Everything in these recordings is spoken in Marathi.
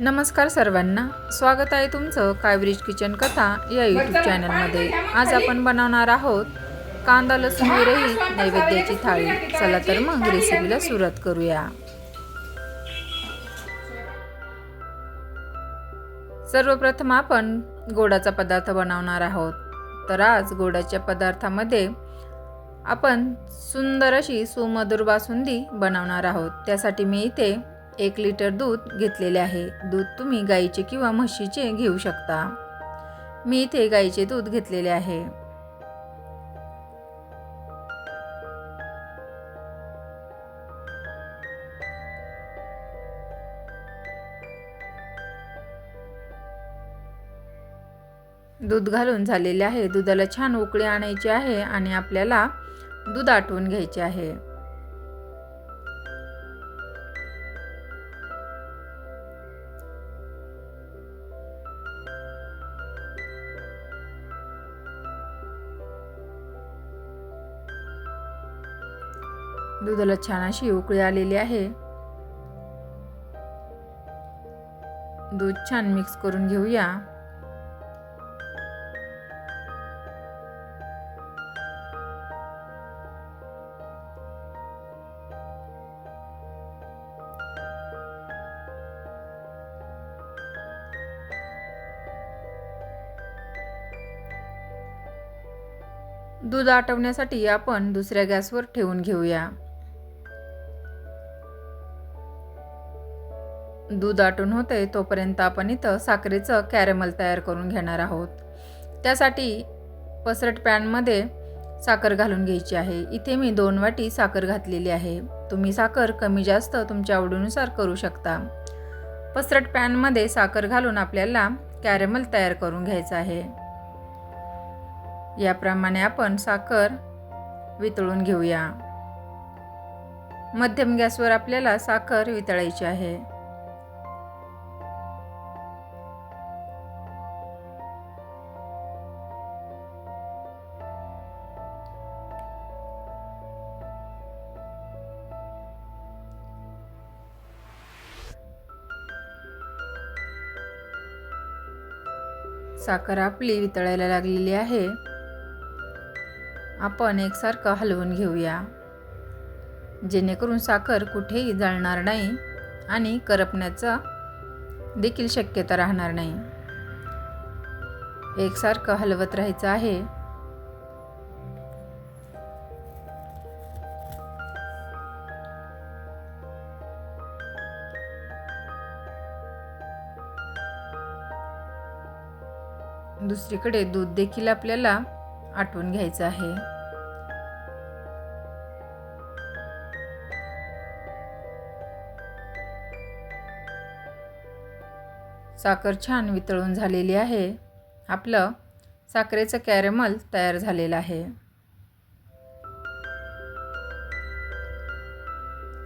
नमस्कार सर्वांना. स्वागत आहे तुमचं कायब्रिज किचन कथा या यूट्यूब चॅनलमध्ये आज आपण बनवणार आहोत कांदा लसूण विरहित नैवेद्याची थाळी. चला तर मग रेसिपीला सुरुवात करूया. सर्वप्रथम आपण गोडाचा पदार्थ बनवणार आहोत. तर आज गोडाच्या पदार्थामध्ये आपण सुंदर अशी सुमधुर बासुंदी बनवणार आहोत. त्यासाठी मी इथे एक लिटर दूध घेतलेले आहे. दूध तुम्ही गाईचे किंवा म्हशीचे घेऊ शकता. मी इथे गाईचे दूध घेतलेले आहे. दूध घालून झालेले आहे. दुधाला छान उकळी आणायची आहे आणि आपल्याला दूध आटवून घ्यायचे आहे. दुधाला छान अशी उकळी आलेली आहे. दूध छान मिक्स करून घेऊया. दूध आटवण्यासाठी आपण दुसऱ्या गॅसवर ठेवून घेऊया. दूध आटून होते तोपर्यंत आपण इथं साखरेचं कॅरेमल तयार करून घेणार आहोत. त्यासाठी पसरट पॅनमध्ये साखर घालून घ्यायची आहे. इथे मी दोन वाटी साखर घातलेली आहे. तुम्ही साखर कमी जास्त तुमच्या आवडीनुसार करू शकता. पसरट पॅनमध्ये साखर घालून आपल्याला कॅरेमल तयार करून घ्यायचं आहे. याप्रमाणे आपण साखर वितळून घेऊया. मध्यम गॅसवर आपल्याला साखर वितळायची आहे. साखर आपली वितळायला लागलेली आहे. आपण एकसारखं हलवून घेऊया. जेणेकरून साखर कुठेही जळणार नाही आणि करपण्याचा देखील शक्यता राहणार नाही. एकसारखं हलवत राहायचं आहे. दुसरीकडे दूध देखील आपल्याला आटवून घ्यायचं आहे. साखर छान वितळून झालेली आहे. आपलं साखरेचं कॅरेमल तयार झालेलं आहे.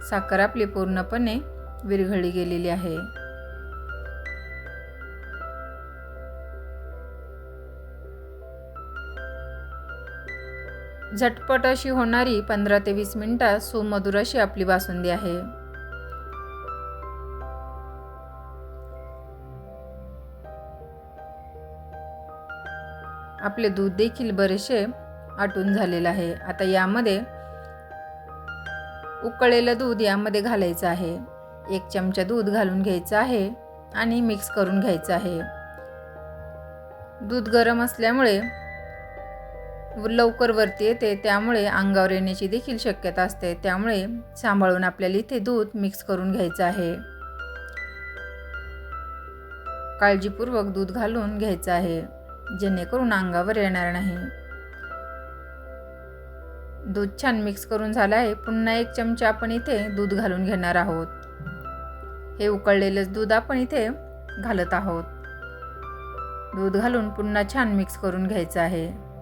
साखर आपली पूर्णपणे विरघळली गेलेली आहे. झटपट अशी होणारी पंधरा ते वीस मिनिटात सुमधुर अशी आपली बासुंदी आहे. आपले दूध देखील बरेचसे आटून झालेलं आहे. आता यामध्ये उकळलेलं दूध यामध्ये घालायचं आहे. एक चमचा दूध घालून घ्यायचं आहे आणि मिक्स करून घ्यायचं आहे. दूध गरम असल्यामुळे लवकर वरती येते त्यामुळे अंगावर येण्याची देखील शक्यता असते. त्यामुळे सांभाळून आपल्याला इथे दूध मिक्स करून घ्यायचं आहे. काळजीपूर्वक दूध घालून घ्यायचं आहे जेणेकरून अंगावर येणार नाही. दूध छान मिक्स करून झालं आहे पुन्हा एक चमचा आपण इथे दूध घालून घेणार आहोत. हे उकळलेलंच दूध आपण इथे घालत आहोत. दूध घालून पुन्हा छान मिक्स करून घ्यायचं आहे.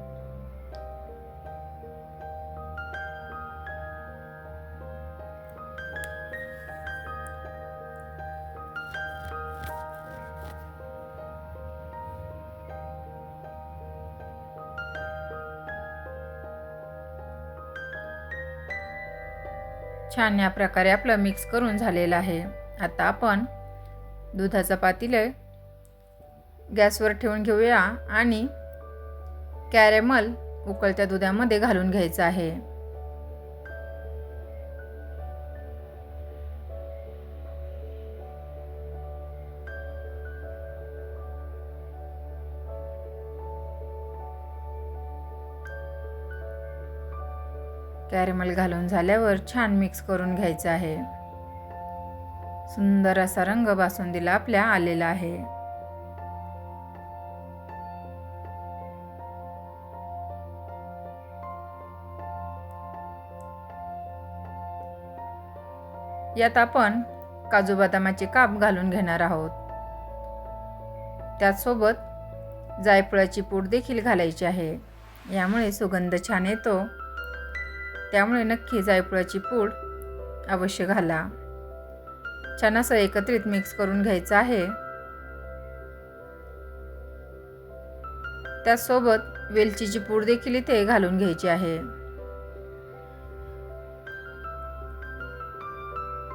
छान या प्रकारे आपलं मिक्स करून झालेलं आहे. आता आपण दुधाचा पातीले गॅसवर ठेवून घेऊया आणि कॅरेमल उकळत्या दुधामध्ये घालून घ्यायचं आहे. कॅरेमल घालून झाल्यावर छान मिक्स करून घ्यायचं आहे. सुंदर असा रंग बासुंदीला आपल्या आलेला आहे. यात आपण काजू बदामाचे काप घालून घेणार आहोत. त्याचसोबत जायफळाची पूड देखील घालायची आहे. यामुळे सुगंध छान येतो. त्यामुळे नक्की जायफळाची पूड अवश्य घाला. छान असं एकत्रित मिक्स करून घ्यायचं आहे. त्याचसोबत वेलचीची पूड देखील इथे घालून घ्यायची आहे.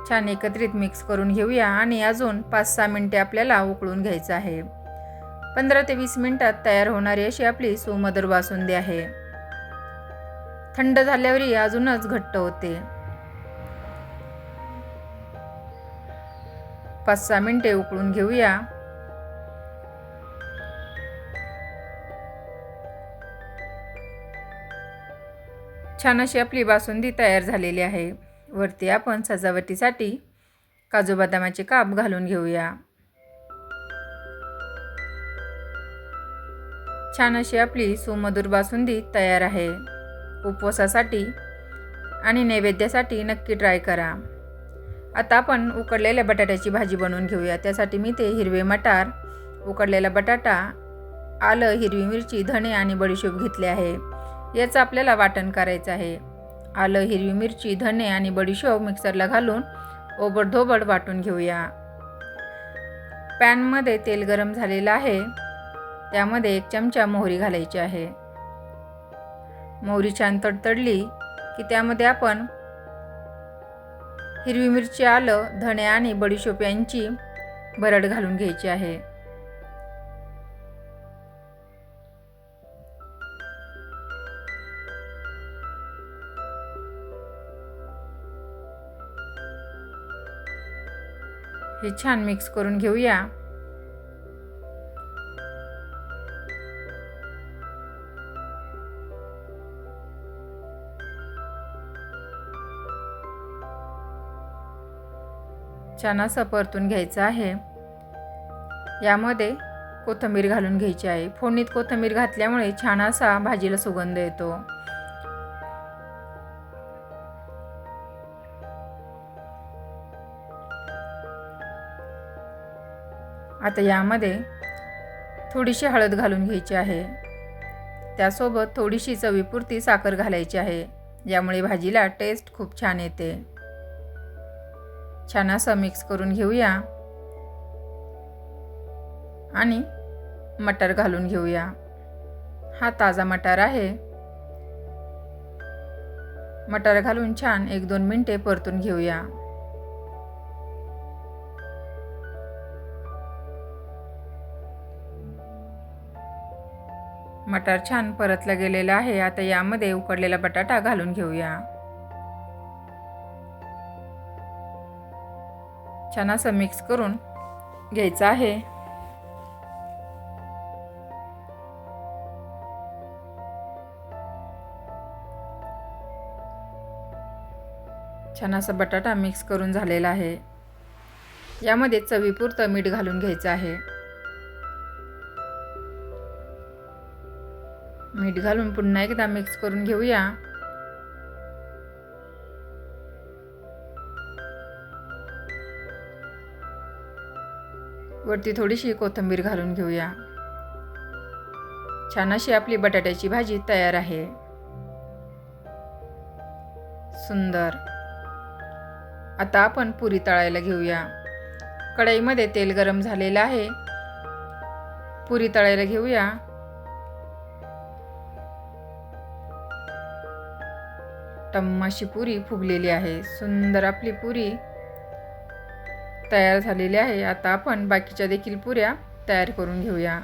छान एकत्रित मिक्स करून घेऊया आणि अजून पाच सहा मिनटे आपल्याला उकळून घ्यायचं आहे. पंधरा ते वीस मिनिटात तयार होणारी अशी आपली सुमधुर बासुंदी आहे. थंड झाल्यावरही अजूनच घट्ट होते. पाच सहा मिनिटे उकळून घेऊया. छान अशी आपली बासुंदी तयार झालेली आहे. वरती आपण सजावटीसाठी काजू बदामाचे काप घालून घेऊया. छान अशी आपली सुमधुर बासुंदी तयार आहे. उपवासासाठी आणि नैवेद्यासाठी नक्की ट्राय करा. आता आपण उकडलेल्या बटाट्याची भाजी बनवून घेऊया. त्यासाठी मी ते हिरवे मटार उकडलेला बटाटा आलं हिरवी मिरची धणे आणि बडीशेप घेतले आहे. याचं आपल्याला वाटण करायचं आहे. आलं हिरवी मिरची धणे आणि बडीशेप मिक्सरला घालून ओबडधोबड वाटून घेऊया. पॅनमध्ये तेल गरम झालेलं आहे. त्यामध्ये एक चमचा मोहरी घालायची आहे. मोहरी छान तडतडली की त्यामध्ये आपण हिरवी मिरची आलं धणे आणि बडीशोप यांची भरड घालून घ्यायची आहे. हे छान मिक्स करून घेऊया. छान असं परतून घ्यायचं आहे. यामध्ये कोथिंबीर घालून घ्यायची आहे. फोडणीत कोथिंबीर घातल्यामुळे छान असा भाजीला सुगंध येतो. आता यामध्ये थोडीशी हळद घालून घ्यायची आहे. त्यासोबत थोडीशी चवीपुरती साखर घालायची आहे. यामुळे भाजीला टेस्ट खूप छान येते. छान असं मिक्स करून घेऊया. आणि मटर घालून घेऊया. हा ताजा मटार आहे. मटार घालून छान एक दोन मिनटे परतून घेऊया. मटार छान परतला गेलेला आहे. आता यामध्ये उकडलेला बटाटा घालून घेऊया. छान असं मिक्स करून घ्यायचं आहे. छान असा बटाटा मिक्स करून झालेला आहे. यामध्ये चवीपुरतं मीठ घालून घ्यायचं आहे. मीठ घालून पुन्हा एकदा मिक्स करून घेऊया. वरती थोडीशी कोथिंबीर घालून घेऊया. छान अशी आपली बटाट्याची भाजी तयार आहे. सुंदर. आता आपण पुरी तळायला घेऊया. कढईमध्ये तेल गरम झालेलं आहे. पुरी तळायला घेऊया. टम्माशी पुरी फुगलेली आहे. सुंदर आपली पुरी. तयार झालेली आहे. आता आपण बाकीच्या देखील पुऱ्या तयार करून घेऊया.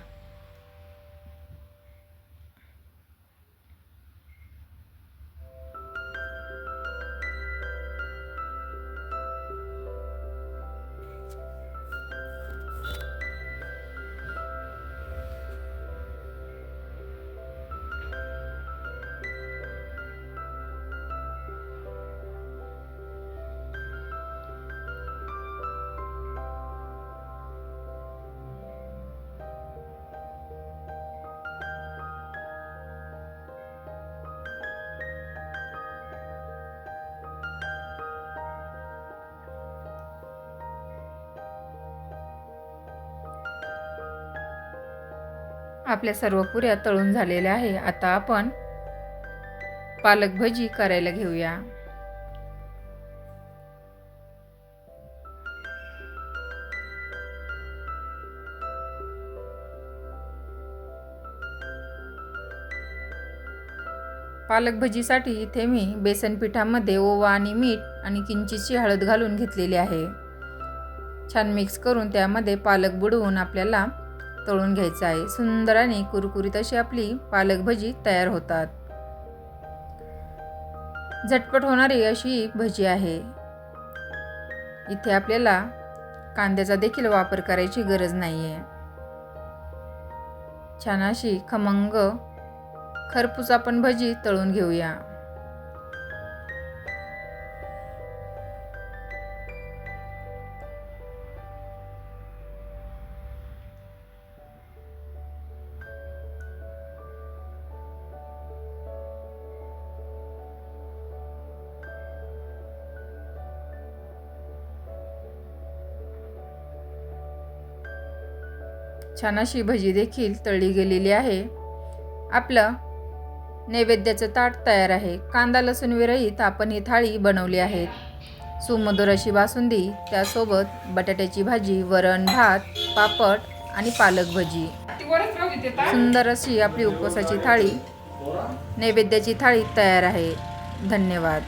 आपल्या सर्व पुऱ्या तळून झालेल्या आहे. आता आपण पालक भजी करायला घेऊया. पालक भजीसाठी इथे मी बेसन पिठामध्ये ओवा आणि मीठ आणि किंचितची हळद घालून घेतलेली आहे. छान मिक्स करून त्यामध्ये पालक बुडवून आपल्याला तळून घ्यायचं आहे. सुंदर आणि कुरकुरीत अशी आपली पालक भजी तयार होतात. झटपट होणारी अशी भजी आहे. इथे आपल्याला कांद्याचा देखील वापर करायची गरज नाही आहे छान अशी खमंग खरपूस आपण भजी तळून घेऊया. छान अशी भजी देखील तळली गेलेली आहे. आपलं नैवेद्याचं ताट तयार आहे. कांदा लसूण विरहित आपण ही थाळी बनवली आहे. सुमधुर अशी बासुंदी त्यासोबत बटाट्याची भाजी वरण भात पापड आणि पालक भजी. सुंदर अशी आपली उपवासाची थाळी नैवेद्याची थाळी तयार आहे. धन्यवाद.